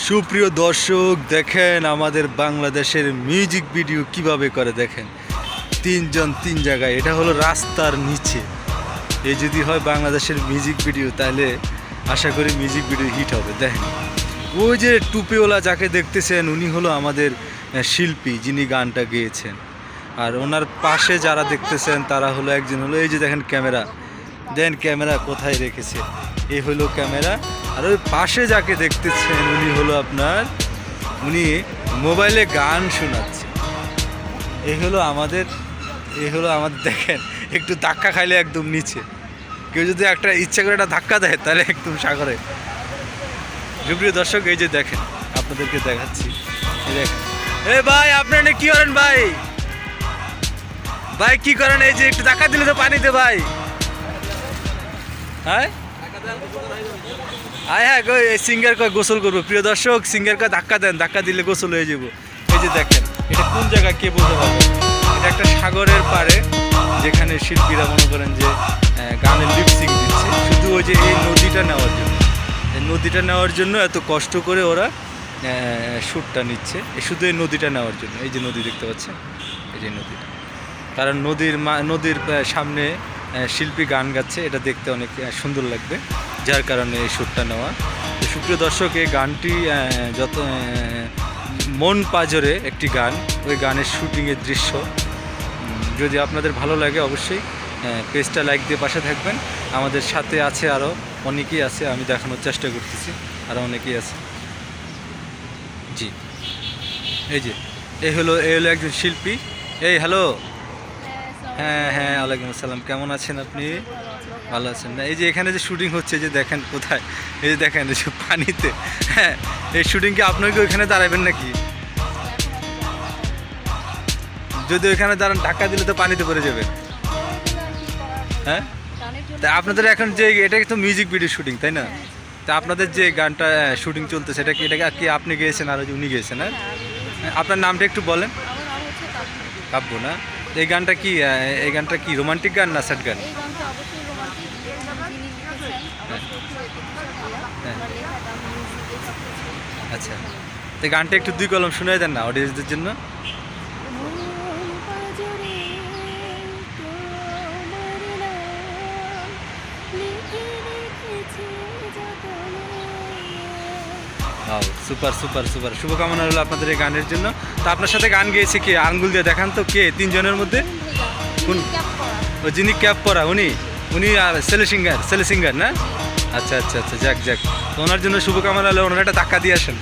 সুপ্রিয় দর্শক, দেখেন আমাদের বাংলাদেশের মিউজিক ভিডিও কীভাবে করে দেখেন। তিনজন তিন জায়গায়, এটা হলো রাস্তার নিচে। এই যদি হয় বাংলাদেশের মিউজিক ভিডিও তাহলে আশা করি মিউজিক ভিডিও হিট হবে। দেখেন, ওই যে টুপিওয়ালা যাকে দেখতেছেন, উনি হলো আমাদের শিল্পী, যিনি গানটা গেয়েছেন। আর ওনার পাশে যারা দেখতেছেন, তারা হলো একজন হলো, এই যে দেখেন ক্যামেরা। দেন ক্যামেরা কোথায় রেখেছে? এই হলো ক্যামেরা। আর ওই পাশে যাকে দেখতেছেন, উনি হলো আপনার, উনি মোবাইলে গান শোনাচ্ছে। এই হলো আমাদের, এই হলো আমাদের, দেখেন, একটু ধাক্কা খাইলে একদম নিচে। কেউ যদি একটা ইচ্ছা করে একটা ধাক্কা দেয়, তাহলে একদম সাগরে। সুপ্রিয় দর্শক, এই যে দেখেন, আপনাদেরকে দেখাচ্ছি। এ ভাই, আপনারা কি করেন ভাই? ভাই, কি করেন? এই যে একটু ধাক্কা দিলে তো পানিতে ভাই। হ্যাঁ? আয় হ্যাঁ সিঙ্গার কয় গোসল করব? প্রিয় দর্শক সিঙ্গার কয় ধাক্কা দেন, ধাক্কা দিলে গোসল হয়ে যাব। এই যে দেখেন, এটা কোন জায়গা কে বলতে পারবে? এটা একটা সাগরের পাড়ে, যেখানে শিল্পীরা মনে করেন যে গানের লিপসিং দিচ্ছে। শুধু ওই যে এই নদীটা নেওয়ার জন্য। নদীটা নেওয়ার জন্য এত কষ্ট করে ওরা শ্যুটটা নিচ্ছে। শুধু এই নদীটা নেওয়ার জন্য। এই যে নদী দেখতে পাচ্ছেন? এই যে নদীটা কারণ নদীর মা- নদীর সামনে শিল্পী গান গাচ্ছে, এটা দেখতে অনেক সুন্দর লাগবে, যার কারণে এই শ্যুটটা নেওয়া। তো সুপ্রিয় দর্শক, এই গানটি যত মন পাজরে একটি গান, ওই গানের শুটিংয়ের দৃশ্য। যদি আপনাদের ভালো লাগে অবশ্যই পেজটা লাইক দিয়ে পাশে থাকবেন। আমাদের সাথে আছে আরও অনেকেই আছে, আমি দেখানোর চেষ্টা করতেছি আরও অনেকেই আছে। জি, এই যে, এই হলো এই হলো একজন শিল্পী। এই, হ্যালো! হ্যাঁ হ্যাঁ ওয়ালাইকুম আসসালাম। কেমন আছেন আপনি? ভালো আছেন না? এই যে এখানে যে শুটিং হচ্ছে যে দেখেন কোথায়? এই যে দেখেন, এই যে পানিতে। হ্যাঁ এই শুটিং কি আপনার কি ওইখানে দাঁড়াবেন নাকি? যদি ওইখানে দাঁড়ান, ধাক্কা দিলে তো পানিতে পড়ে যাবে হ্যাঁ? তা আপনাদের এখন যে, এটা তো মিউজিক ভিডিও শুটিং তাই না? তা আপনাদের যে গানটা শুটিং চলতেছে সেটা কি এটা কি আপনি গিয়েছেন আর উনি গিয়েছেন হ্যাঁ? আপনার নামটা একটু বলেন। কাব্য না? এই গানটা কি এই গানটা কি রোমান্টিক গান না স্যাড গান? হ্যাঁ। কিছু আচ্ছা। তো গানটা একটু দুই কলম শুনে দেন না অডিয়েন্সদের জন্য। লিখে যতনে সুপার সুপার সুপার। শুভকামনা হলো আপনাদের এই গানের জন্য। তো আপনার সাথে গান গেয়েছে কে? আঙ্গুল দিয়ে দেখান তো কে? তিনজনের মধ্যে? ও, যিনি ক্যাপ পরা, উনি? উনি আর সেলে সিঙ্গার সেলে সিঙ্গার না? আচ্ছা আচ্ছা আচ্ছা যাক যাক। ওনার জন্য শুভকামনা হলো ওনারা একটা টাকা দিয়ে আসেন।